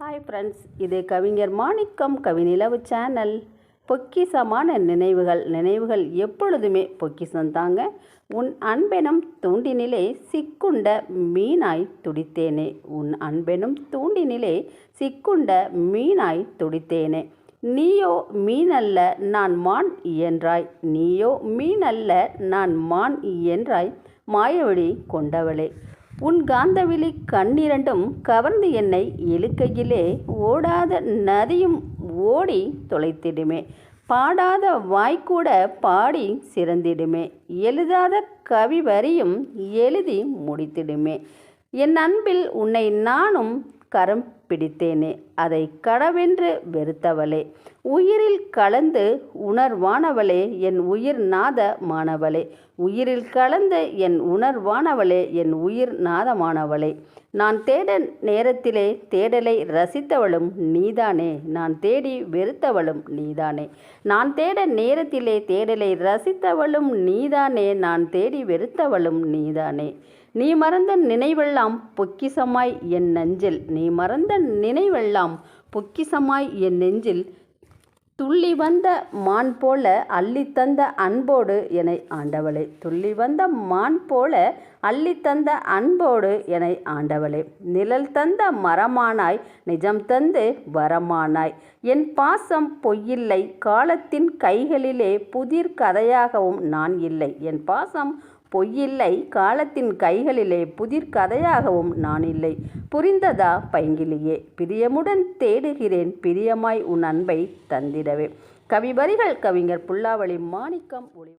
Hi friends இது கவிஞர் மாணிக்கம் Kavinilavu channel பொக்கிசமான நினைவுகள். நினைவுகள் எப்பொழுதுமே பொக்கிசம் தாங்க. உன் அன்பெனும் தூண்டினிலே சிக்குண்ட மீனாய் துடித்தேனே. உன் அன்பெனும் தூண்டினிலே சிக்குண்ட மீனாய் துடித்தேனே. நீயோ மீனல்ல நான் மான் என்றாய் நீயோ மீனல்ல நான் மான் என்றாய் மாயவழி கொண்டவளே. உன் காந்தவிழி கண்ணிரண்டும் கவர்ந்து என்னை இழுக்கையிலே ஓடாத நதியும் ஓடி தொலைத்திடுமே. பாடாத வாய்க்கூட பாடி சிறந்திடுமே. எழுதாத கவி வரியும் எழுதி முடித்திடுமே. என் அன்பில் உன்னை நானும் கரம் பிடித்தேனே. அதை கடவென்று வெறுத்தவளே. உயிரில் கலந்து உணர்வானவளே என் உயிர் நாத மாணவளே உயிரில் கலந்து என் உணர்வானவளே என் உயிர் நாதமானவளே. நான் தேட நேரத்திலே தேடலை ரசித்தவளும் நீதானே. நான் தேடி வெறுத்தவளும் நீதானே. நான் தேட நேரத்திலே தேடலை ரசித்தவளும் நீதானே. நான் தேடி வெறுத்தவளும் நீதானே. நீ மறந்த நினைவெல்லாம் பொக்கிசமாய் என் நெஞ்சில். நீ மறந்த நினைவெல்லாம் பொக்கிசமாய் என் நெஞ்சில். துள்ளி வந்த மான் போல அள்ளித்தந்த அன்போடு என்னை ஆண்டவளே. துள்ளி வந்த மான் போல அள்ளித்தந்த அன்போடு என்னை ஆண்டவளே. நிழல் தந்த மரமானாய் நிஜம் தந்து வரமானாய். என் பாசம் பொய்யில்லை காலத்தின் கைகளிலே புதிர் கதையாகவும் நான் இல்லை. என் பாசம் பொய்யில்லை. காலத்தின் கைகளிலே புதிர் கதையாகவும் நான் இல்லை. புரிந்ததா? பைங்கிலியே பிரியமுடன் தேடுகிறேன். பிரியமாய் உன் அன்பை தந்திடவே. கவிவரிகள் கவிஞர் புல்லாவளி மாணிக்கம் ஒளி